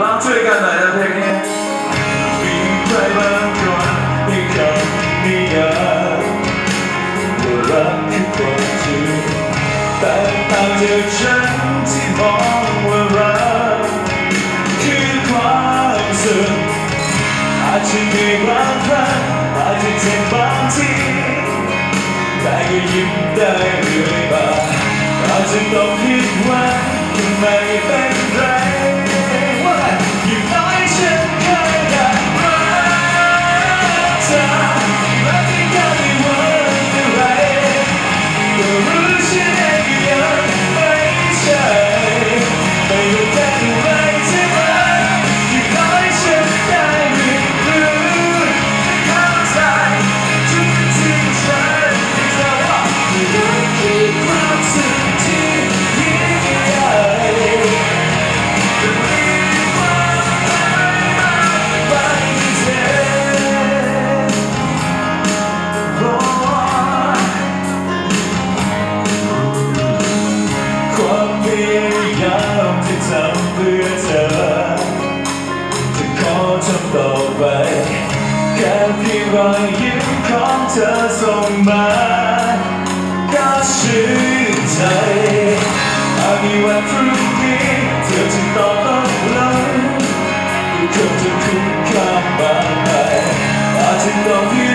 ร้องช่วยกันหน่อยนะเพลงนี้มีใครบางคนที่คำนิยามว่ารักคือความจริงแต่ต่างจากฉันที่มองว่ารักคือความสุขอาจจะเหนื่อยบางครั้งอาจจะเจ็บบางทีแต่ก็ยิ้มได้เรื่อยมาอาจจะต้อง ที่รอยยิ้มของเธอส่งมาก็ชื่นใจหากมีวันพรุ่งนี้เธอจะตอบต้องหลังเธอจะคุ้มค่ามากมายอาจจะต้อง